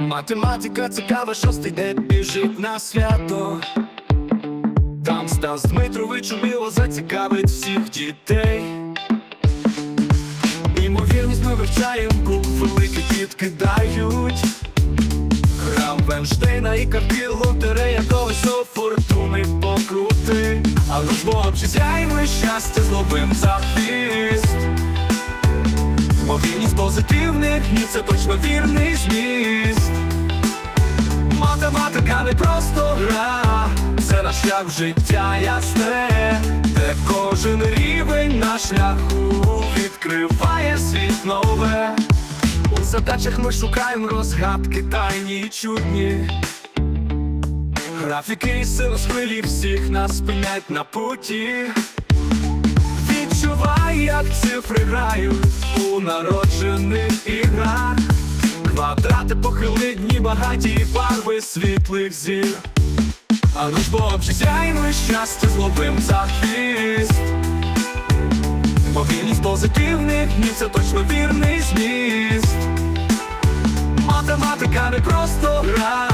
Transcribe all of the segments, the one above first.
Математика цікава, шостий день біжить на свято. Там Стас Дмитрович уміло зацікавить всіх дітей. Імовірність ми вивчаємо, куб великий підкидають. Храм Венштейна і картки лотерея колесо фортуни покрути. А розбор чи сяйме щастя зловим за. Мовільність позитивних ні, це точно вірний зміст. Математика не просто гра, це наш шлях життя ясне, де кожен рівень на шляху відкриває світ нове. У задачах ми шукаємо розгадки тайні й чудні. Графіки і силосхвилі всіх нас спинять на путі. Як цифри грають у народжених іграх. Квадрати похили дні багаті барви світлих зір. А ну ж бо сяйно щастя зловим за хвіст. Мобільність позитивних ні, це точно вірний зміст. Математика не просто гра,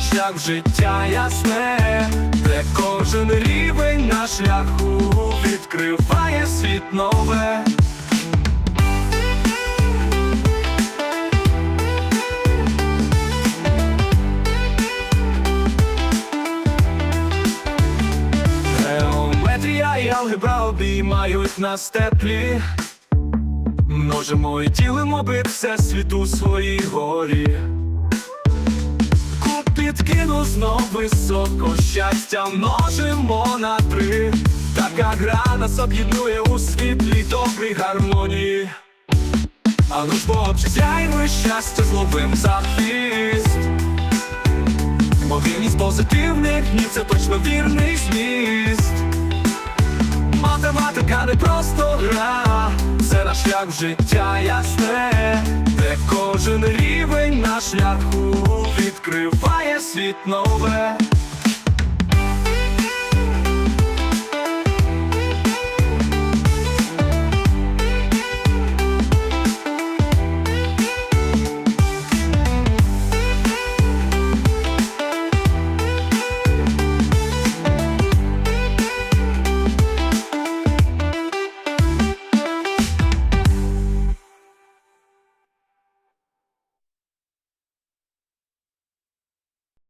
це шлях життя ясне, де кожен рівень на шляху відкриває світ нове. Алгебра обіймають нас теплі. Множимо і ділимо бит всесвіт у своїй горі. Підкину знов високо щастя множимо на три. Така гра нас об'єднує у світлій добрій гармонії. А ну ж сяймо щастя зловим за хвіст. Мовільність позитивних ні, це точно вірний зміст. Математика не просто гра, це наш шлях в життя ясне, де кожен рівень на шляху відкриває світ нове.